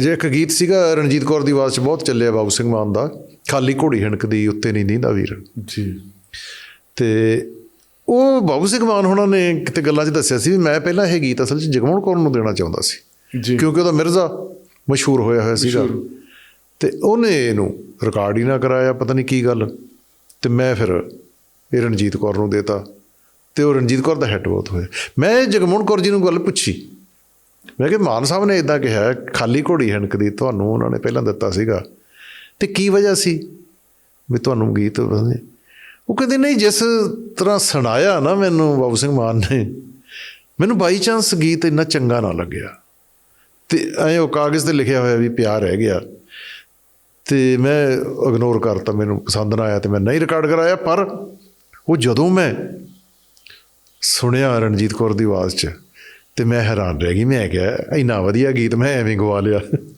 ਜੇ ਇੱਕ ਗੀਤ ਸੀਗਾ ਰਣਜੀਤ ਕੌਰ ਦੀ ਆਵਾਜ਼ 'ਚ ਬਹੁਤ ਚੱਲਿਆ ਬਾਬੂ ਸਿੰਘ ਮਾਨ ਦਾ ਖਾਲੀ ਘੋੜੀ ਹਣਕਦੀ ਉੱਤੇ ਨਹੀਂ ਨੀਂਦਾ ਵੀਰ। ਜੀ। ਤੇ ਉਹ ਬਾਬੂ ਸਿੰਘ ਮਾਨ ਹੋਣਾ ਨੇ ਕਿਤੇ ਗੱਲਾਂ 'ਚ ਦੱਸਿਆ ਸੀ ਵੀ ਮੈਂ ਪਹਿਲਾਂ ਇਹ ਗੀਤ ਅਸਲ 'ਚ ਜਗਮੋਹਨ ਕੌਰ ਨੂੰ ਦੇਣਾ ਚਾਹੁੰਦਾ ਸੀ ਜੀ। ਕਿਉਂਕਿ ਉਹਦਾ ਮਿਰਜ਼ਾ ਮਸ਼ਹੂਰ ਹੋਇਆ ਹੋਇਆ ਸੀਗਾ। ਤੇ ਉਹਨੇ ਇਹਨੂੰ ਰਿਕਾਰਡ ਹੀ ਨਾ ਕਰਾਇਆ ਪਤਾ ਨਹੀਂ ਕੀ ਗੱਲ। ਤੇ ਮੈਂ ਫਿਰ ਇਹ ਰਣਜੀਤ ਕੌਰ ਨੂੰ ਦੇਤਾ ਤੇ ਉਹ ਰਣਜੀਤ ਕੌਰ ਦਾ ਹਿੱਟ ਬਹੁਤ ਹੋਇਆ। ਮੈਂ ਜਗਮੋਹਨ ਕੌਰ ਜੀ ਨੂੰ ਗੱਲ ਪੁੱਛੀ ਮੈਂ ਕਿ ਮਾਨ ਸਾਹਿਬ ਨੇ ਇਦਾਂ ਕਿਹਾ, ਖਾਲੀ ਘੋੜੀ ਹਣਕਦੀ ਤੁਹਾਨੂੰ ਉਹਨਾਂ ਨੇ ਪਹਿਲਾਂ ਦਿੱਤਾ ਸੀਗਾ। ਤੇ ਕੀ ਵਜ੍ਹਾ ਸੀ ਵੀ ਤੁਹਾਨੂੰ ਗੀਤ ਉਹ ਕਹਿੰਦੇ, ਨਹੀਂ, ਜਿਸ ਤਰ੍ਹਾਂ ਸੁਣਾਇਆ ਨਾ ਮੈਨੂੰ ਬਾਬੂ ਸਿੰਘ ਮਾਨ ਨੇ, ਮੈਨੂੰ ਬਾਈ ਚਾਂਸ ਗੀਤ ਇੰਨਾ ਚੰਗਾ ਨਾ ਲੱਗਿਆ। ਤੇ ਐ ਉਹ ਕਾਗਜ਼ ਤੇ ਲਿਖਿਆ ਹੋਇਆ ਵੀ ਪਿਆਰ ਰਹਿ ਗਿਆ। ਤੇ ਮੈਂ ਇਗਨੋਰ ਕਰਤਾ, ਮੈਨੂੰ ਪਸੰਦ ਨਾ ਆਇਆ ਤੇ ਮੈਂ ਨਹੀਂ ਰਿਕਾਰਡ ਕਰਾਇਆ, ਪਰ ਉਹ ਜਦੋਂ ਮੈਂ ਸੁਣਿਆ ਰਣਜੀਤ ਕੌਰ ਦੀ ਆਵਾਜ਼ 'ਚ ਤੇ ਮੈਂ ਹੈਰਾਨ ਰਹਿ ਗਈ ਮੈਂ ਕਿਹਾ ਇੰਨਾ ਵਧੀਆ ਗੀਤ ਮੈਂ ਐਵੇਂ ਗਵਾ ਲਿਆ।